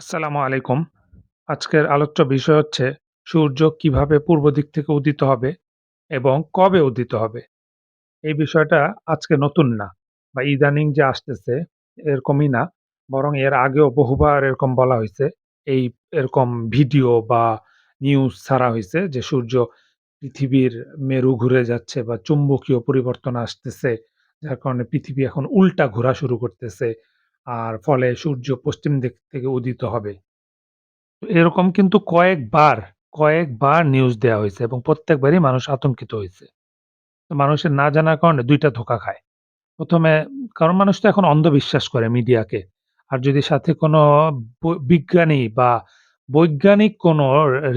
আসসালামু আলাইকুম। আজকের আলোচ্য বিষয় হচ্ছে, সূর্য কীভাবে পূর্ব দিক থেকে উদিত হবে এবং কবে উদিত হবে। এই বিষয়টা আজকে নতুন না বা ইদানিং যে আসতেছে এরকমই না। বরং এর আগেও বহুবার এরকম বলা হইছে। এই এরকম ভিডিও বা নিউজ ছাড়া হইছে যে, সূর্য পৃথিবীর মেরু ঘুরে যাচ্ছে বা চুম্বকীয় পরিবর্তন আসতেছে। যার কারণে পৃথিবী এখন উল্টা ঘোরা শুরু করতেছে। আর ফলে সূর্য পশ্চিম দিক থেকে উদিত হবে। এরকম কিন্তু কয়েকবার, কয়েকবার নিউজ দেয়া হইছে এবং প্রত্যেকবারই মানুষ আতঙ্কিত হইছে। তো মানুষের না জানার কারণে ২ টা ধোঁকা খায়। ১ম এ কারণ মানুষ তো এখন অন্ধবিশ্বাস করে মিডিয়াকে। আর যদি সাথে কোনো ব বিজ্ঞানী বা বৈজ্ঞানিক কোনো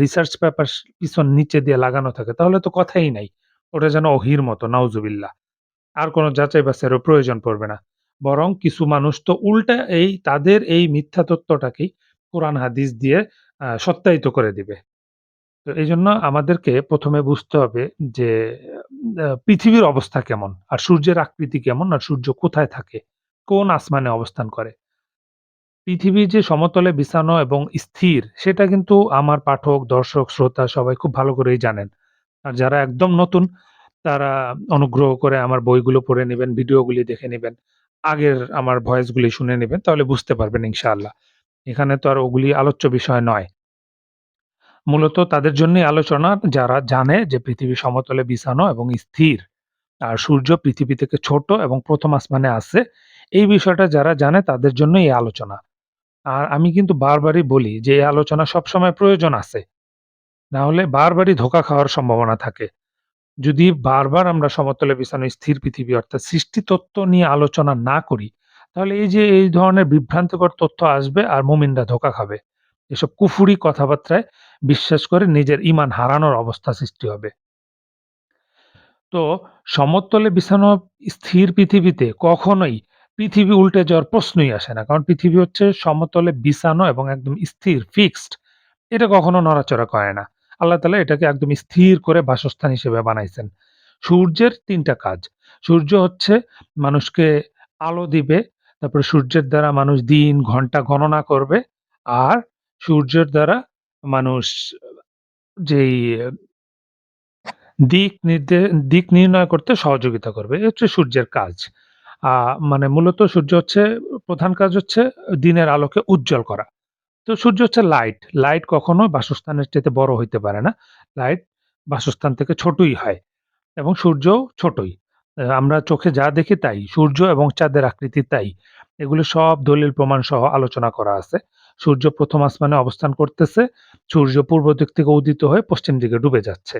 রিসার্চ পেপারস পিছন নিচে দিয়ে লাগানো থাকে তাহলে তো কথাই নাই। ওটা যেন অহির মতো নাউজুবিল্লাহ। আর কোনো যাচাই বাছাইয়েরও প্রয়োজন পড়বে না। বরং কিছু মানুষ তো উল্টা এই তাদের এই মিথ্যা তত্ত্বটাকেই কোরআন হাদিস দিয়ে সত্যায়িত করে দিবে। তো এইজন্য আমাদেরকে ১ম এ বুঝতে হবে যে পৃথিবীর অবস্থা কেমন? আর সূর্যের আকৃতি কেমন? আর সূর্য কোথায় থাকে? কোন আসমানে অবস্থান করে? পৃথিবী যে সমতলে বিছানো এবং স্থির সেটা কিন্তু আমার পাঠক, দর্শক, শ্রোতা সবাই খুব ভালো করেই জানেন। আর যারা একদম নতুন তারা অনুগ্রহ করে আমার বইগুলো পড়ে নিবেন, ভিডিওগুলি দেখে নিবেন। আগের আমার ভয়েসগুলি শুনে নেবেন, তাহলে বুঝতে পারবেন ইনশাআল্লাহ। এখানে তো আর ওগুলি আলোচ্য বিষয় নয়। মূলত তাদের জন্যই আলোচনা, যারা জানে যে পৃথিবী সমতলে বিছানো এবং স্থির। আর সূর্য পৃথিবী থেকে ছোট এবং প্রথম আসমানে আছে। এই বিষয়টা যারা জানে তাদের জন্য এই আলোচনা। আর আমি কিন্তু বারবারই বলি যে এই আলোচনা সবসময় প্রয়োজন আছে। না হলে বারবারই ধোকা খাওয়ার সম্ভাবনা থাকে। যদি বারবার আমরা সমতলে বিছানো স্থির পৃথিবী অর্থাৎ সৃষ্টি তত্ত্ব নিয়ে আলোচনা না করি, তাহলে এই যে এই ধরনের বিভ্রান্তিকর তথ্য আসবে আর মুমিনরা ধোকা খাবে। এসব কুফুরি কথাবার্তায় বিশ্বাস করে নিজের ঈমান হারানোর অবস্থা সৃষ্টি হবে। তো সমতলে বিছানো স্থির পৃথিবীতে কখনোই পৃথিবী উল্টে যাওয়ার প্রশ্নই আসে না। কারণ পৃথিবী হচ্ছে সমতলে বিছানো এবং একদম স্থির, ফিক্সড। এটা কখনো নড়াচড়া করে না। আল্লাহ তাআলা এটাকে একদম স্থির করে বাসস্থান হিসেবে বানাইছেন। সূর্যের তিনটা কাজ। সূর্য হচ্ছে মানুষকে আলো দিবে, তারপরে সূর্যের দ্বারা মানুষ দিন, ঘণ্টা গণনা করবে। আর সূর্যের দ্বারা মানুষ যেই দিক দিক নির্ণয় করতে সহযোগিতা করবে। এ হচ্ছে সূর্যের কাজ। মানে মূলত সূর্য হচ্ছে প্রধান কাজ হচ্ছে দিনের আলোকে উজ্জ্বল করা। তো সূর্য হচ্ছে লাইট। লাইট কখনো বাসস্থানের চাইতে বড় হইতে পারে না। লাইট বাসস্থান থেকে ছোটই হয় এবং সূর্য ছোটই। আমরা চোখে যা দেখি তাই। সূর্য এবং চাঁদের আকৃতি তাই। এগুলো সব দলিল প্রমাণ সহ আলোচনা করা আছে। সূর্য ১ম আসমানে অবস্থান করতেছে। সূর্য পূর্ব দিক থেকে উদিত হয়ে পশ্চিম দিকে ডুবে যাচ্ছে।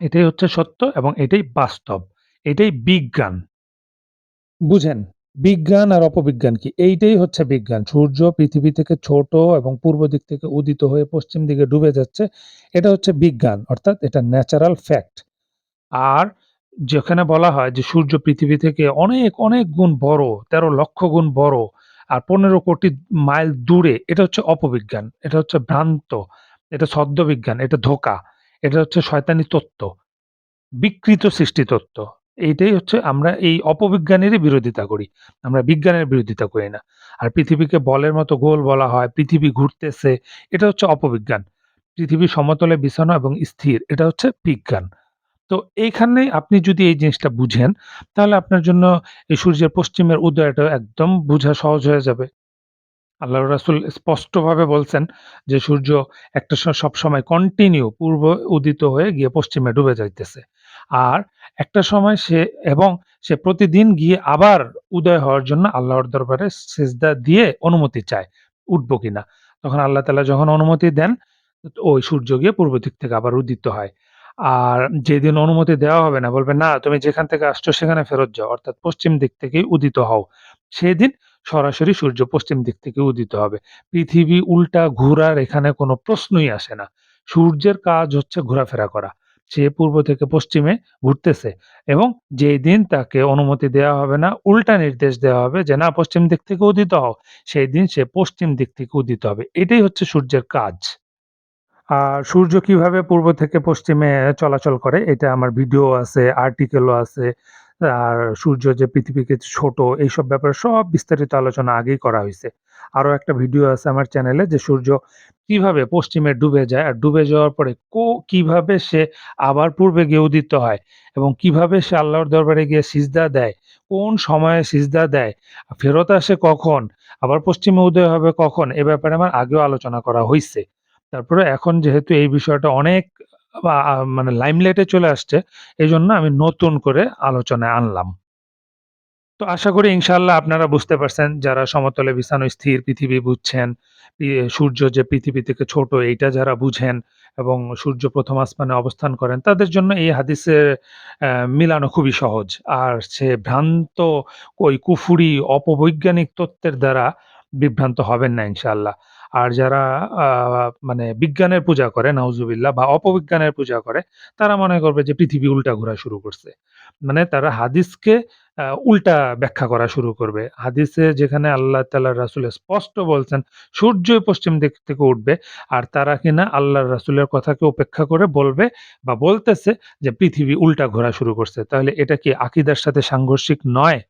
এটাই হচ্ছে সত্য এবং এটাই বাস্তব। এটাই বিজ্ঞান। বুঝেন? বিজ্ঞান আর অপবিজ্ঞান কি? এইটাই হচ্ছে বিজ্ঞান। সূর্য পৃথিবী থেকে ছোট এবং পূর্ব দিক থেকে উদিত হয়ে পশ্চিম দিকে ডুবে যাচ্ছে। এটা হচ্ছে বিজ্ঞান। অর্থাৎ এটা ন্যাচারাল ফ্যাক্ট। আর যেখানে বলা হয় যে সূর্য পৃথিবী থেকে অনেক, অনেক গুণ বড়, ১৩ লক্ষ গুণ বড় আর ১৫ কোটি মাইল দূরে, এটা হচ্ছে অপবিজ্ঞান। এটা হচ্ছে ভ্রান্ত। এটা ছদ্মবিজ্ঞান। এটা ধোকা এটা হচ্ছে শয়তানি তত্ত্ব। বিকৃত সৃষ্টি তত্ত্ব। এইটাই হচ্ছে আমরা এই অপবিজ্ঞানেরই বিরোধিতা করি। আমরা বিজ্ঞানের বিরোধিতা করি না। আর পৃথিবীকে বলের মতো গোল বলা হয়, পৃথিবী ঘুরতেছে, এটা হচ্ছে অপবিজ্ঞান। পৃথিবী সমতলে বিছানো এবং স্থির, এটা হচ্ছে বিজ্ঞান। তো এইখানে আপনি যদি এই জিনিসটা বুঝেন, তাহলে আপনার জন্য এই সূর্যের পশ্চিমের উদয়টা একদম বোঝা সহজ হয়ে যাবে। আল্লাহর রাসূল স্পষ্টভাবে বলছেন যে, "সূর্য একটা স সবসময় কন্টিনিউ পূর্ব উদিত হয়ে গিয়ে পশ্চিমে ডুবে যাইতেছে। আর একটা সময় সে এবং সে প্রতিদিন গিয়ে আবার উদয় হওয়ার জন্য আল্লাহর দরবারে সেজদা দিয়ে অনুমতি চায়, উঠবো কিনা। তখন আল্লাহ তালা যখন অনুমতি দেন, ওই সূর্য গিয়ে পূর্ব দিক থেকে আবার উদিত হয়। আর যেদিন অনুমতি দেওয়া হবে না, বলবে, "না, তুমি যেখান থেকে আসছো সেখানে ফেরত যাও।" অর্থাৎ পশ্চিম দিক থেকেই উদিত হও। সেদিন সরাসরি সূর্য পশ্চিম দিক থেকে উদিত হবে। পৃথিবী উল্টা ঘুরার এখানে কোনো প্রশ্নই আসে না। সূর্যের কাজ হচ্ছে ঘোরাফেরা করা। সে পূর্ব থেকে পশ্চিমে ঘুরতেছে এবং যেই দিন তাকে অনুমতি দেওয়া হবে না, উল্টা নির্দেশ দেওয়া হবে যে, "না, পশ্চিম দিক থেকে উদিত হও।" সেই দিন সে পশ্চিম দিক থেকে উদিত হবে। এটাই হচ্ছে সূর্যের কাজ। আর সূর্য কীভাবে পূর্ব থেকে পশ্চিমে চলাচল করে এটা আমার ভিডিও আছে, আর্টিকেলও আছে। আর সূর্য যে পৃথিবীকে ছোট এইসব ব্যাপারে সব বিস্তারিত আলোচনা আগেই করা হইছে। আরও একটা ভিডিও আছে আমার চ্যানেলে যে সূর্য কীভাবে পশ্চিমে ডুবে যায় আর ডুবে যাওয়ার পরে কো কীভাবে সে আবার পূর্বে গিয়ে উদিত হয় এবং কীভাবে সে আল্লাহর দরবারে গিয়ে সিজদা দেয়, কোন সময়ে সিজদা দেয়, ফেরত আসে কখন, আবার পশ্চিমে উদয় হবে কখন এ ব্যাপারে আমার আগেও আলোচনা করা হইছে। তারপরে এখন যেহেতু এই বিষয়টা অনেক মানে লাইমলাইট চলে আসছে, এই জন্য আমি নতুন করে আলোচনায় আনলাম। তো আশা করি ইনশাল্লাহ আপনারা বুঝতে পারছেন যারা সমতলে বিছানো স্থির পৃথিবী বুঝছেন, সূর্য যে পৃথিবী থেকে ছোট এইটা যারা বুঝেন এবং সূর্য ১ম আসমানে অবস্থান করেন তাদের জন্য এই হাদিসে অ্যা মিলানো খুবই সহজ। আর সে ভ্রান্ত ওই কুফুরি অপবৈজ্ঞানিক তত্ত্বের দ্বারা বিভ্রান্ত হবেন না ইনশাআল্লাহ। আর যারা মানে বিজ্ঞানের পূজা করে নাউজুবিল্লাহ বা অপবিজ্ঞানের পূজা করে তারা মনে করবে যে পৃথিবী উল্টা ঘোরা শুরু করছে। মানে তারা হাদিসকে উল্টা ব্যাখ্যা করা শুরু করবে। হাদিসে যেখানে আল্লাহ তাআলার রাসূল স্পষ্ট বলছেন, সূর্যই পশ্চিম দিক থেকে উঠবে। আর তারা কিনা আল্লাহর রাসূলের কথাকে উপেক্ষা করে বলবে বা বলতেছে যে পৃথিবী উল্টা ঘোরা শুরু করছে। তাহলে এটা কি আকীদার সাথে সাংঘর্ষিক নয়?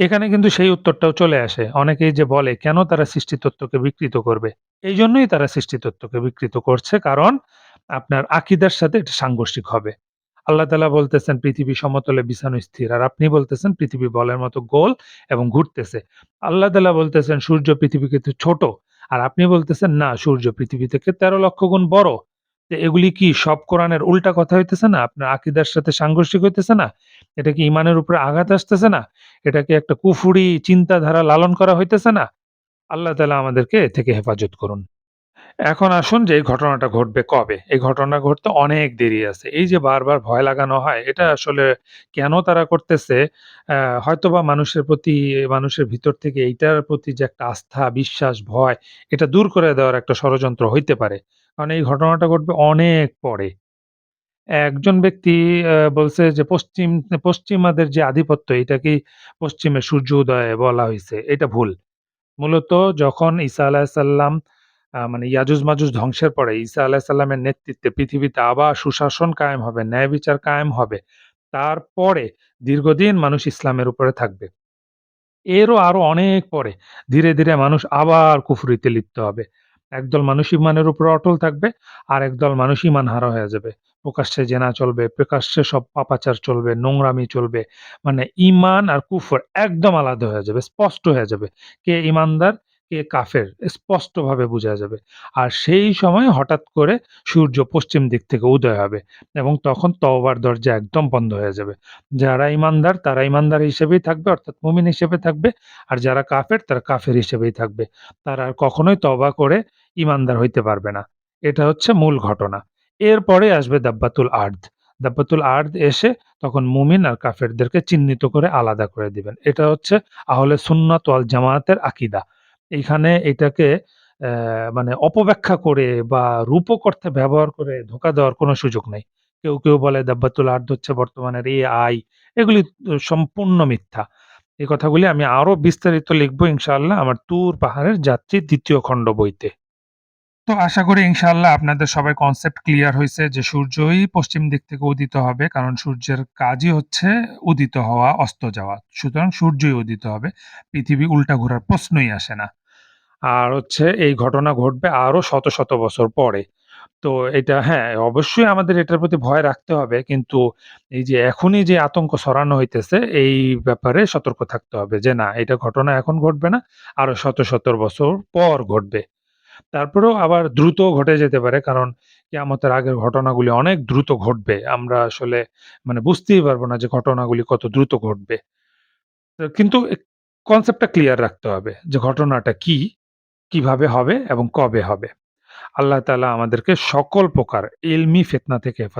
এখানে কিন্তু সেই উত্তরটাও চলে আসে। অনেকেই যে বলে, কেন তারা সৃষ্টিতত্ত্বকে বিকৃত করবে? এই জন্যই তারা সৃষ্টিতত্ত্বকে বিকৃত করছে। কারণ আপনার আকীদার সাথে এটা সাংঘর্ষিক হবে। আল্লাহ তালা বলতেছেন, পৃথিবী সমতলে বিছানো স্থির। আর আপনি বলতেছেন, পৃথিবী বলের মতো গোল এবং ঘুরতেছে। আল্লাহ তালা বলতেছেন, সূর্য পৃথিবী থেকে ছোট। আর আপনি বলতেছেন, না, সূর্য পৃথিবী থেকে ১৩ লক্ষ গুণ বড়। এগুলি কি সব কোরআনের উল্টা কথা হইতেছে না? আপনার আকিদার সাথে সাংঘর্ষিক হইতেছে না? এটা কি ইমানের উপরে আঘাত আসতেছে না? এটাকে একটা কুফুরি চিন্তাধারা লালন করা হইতেছে না? আল্লাহ তালা আমাদেরকে থেকে হেফাজত করুন। এখন আসুন যে এই ঘটনাটা ঘটবে কবে? এই ঘটনা ঘটতে অনেক দেরি আছে। এই যে বারবার ভয় লাগানো হয় এটা আসলে কেন তারা করতেছে? অ্যা হয়তোবা মানুষের প্রতি মানুষের ভিতর থেকে এইটার প্রতি যে একটা আস্থা, বিশ্বাস, ভয় এটা দূর করে দেওয়ার একটা ষড়যন্ত্র হইতে পারে। কারণ এই ঘটনাটা ঘটবে অনেক পরে। একজন ব্যক্তি অ্যা বলছে যে পশ্চিম পশ্চিমাদের যে আধিপত্য এটাকেই পশ্চিমে সূর্য উদয় বলা হইছে। এটা ভুল। মূলত যখন ঈসা আলাইহিসসালাম আ মানে ইয়াজুজ-মাজুজ ধ্বংসের পরে ঈসা আলাইহিসসালামের নেতৃত্বে পৃথিবীতে আবার সুশাসন কায়েম হবে, ন্যায় বিচার কায়েম হবে। তারপরে দীর্ঘদিন মানুষ ইসলামের উপরে থাকবে। এরও আরও অনেক পরে ধীরে, ধীরে মানুষ আবার কুফরিতে লিপ্ত হবে। একদল মানুষ ইমানের উপরে অটল থাকবে, আর একদল মানুষ ঈমানহারা হয়ে যাবে। প্রকাশ্যে জেনা চলবে, প্রকাশ্যে সব পাপাচার চলবে, নোংরামি চলবে। মানে ঈমান আর কুফর একদম আলাদা হয়ে যাবে, স্পষ্ট হয়ে যাবে। কে ঈমানদার, কে কাফের, স্পষ্টভাবে বোঝা যাবে। আর সেই সময় হঠাৎ করে সূর্য পশ্চিম দিক থেকে উদয় হবে এবং তখন তওবার দরজা একদম বন্ধ হয়ে যাবে। যারা ঈমানদার তারা ঈমানদার হিসেবেই থাকবে, অর্থাৎ মুমিন হিসেবে থাকবে। আর যারা কাফের, তারা কাফের হিসেবেই থাকবে। তারা আর কখনোই তওবা করে ঈমানদার হইতে পারবে না। এটা হচ্ছে মূল ঘটনা। এরপরে আসবে দাব্বাতুল আরদ। দাব্বাতুল আরদ এসে তখন মুমিন আর কাফেরদেরকে চিহ্নিত করে আলাদা করে দিবেন। এটা হচ্ছে আহলে সুন্নাত ওয়াল জামায়াতের আকীদা। এইখানে এটাকে মানে অপব্যাখ্যা করে বা রূপক অর্থে ব্যবহার করে ধোঁকা দেওয়ার কোনো সুযোগ নেই। কেউ, কেউ বলে দাব্বাতুল আরদ হচ্ছে বর্তমানের এআই এগুলি উ সম্পূর্ণ মিথ্যা। এই কথাগুলি আমি আরও বিস্তারিত লিখব ইনশাআল্লাহ আমার তুর পাহাড়ের যাত্রী ২য় খণ্ড বইতে। তো আশা করি ইনশাআল্লাহ আপনাদের সবার কনসেপ্ট ক্লিয়ার হইছে যে সূর্যই পশ্চিম দিক থেকে উদিত হবে। কারণ সূর্যের কাজই হচ্ছে উদিত হওয়া, অস্ত যাওয়া। সুতরাং সূর্যই উদিত হবে। পৃথিবী উল্টা ঘোরার প্রশ্নই আসে না। আর হচ্ছে এই ঘটনা ঘটবে আরও শত, শত বছর পরে। তো এটা হ্যাঁ, অবশ্যই আমাদের এটার প্রতি ভয় রাখতে হবে। কিন্তু এই যে এখনই যে আতঙ্ক ছড়ানো হইতেছে এই ব্যাপারে সতর্ক থাকতে হবে যে না এটা ঘটনা এখন ঘটবে না। আরও শত, শত বছর পর ঘটবে। তারপরেও আবার দ্রুত ঘটে যেতে পারে। কারণ কিয়ামতের আগের ঘটনাগুলি অনেক দ্রুত ঘটবে। আমরা আসলে মানে বুঝতেই পারব না যে ঘটনাগুলি কত দ্রুত ঘটবে। কিন্তু কনসেপ্টটা ক্লিয়ার রাখতে হবে যে ঘটনাটা কি, কীভাবে হবে এবং কবে হবে। আল্লাহ তালা আমাদেরকে সকল প্রকার ইলমি ফেতনা থেকে হেফাজত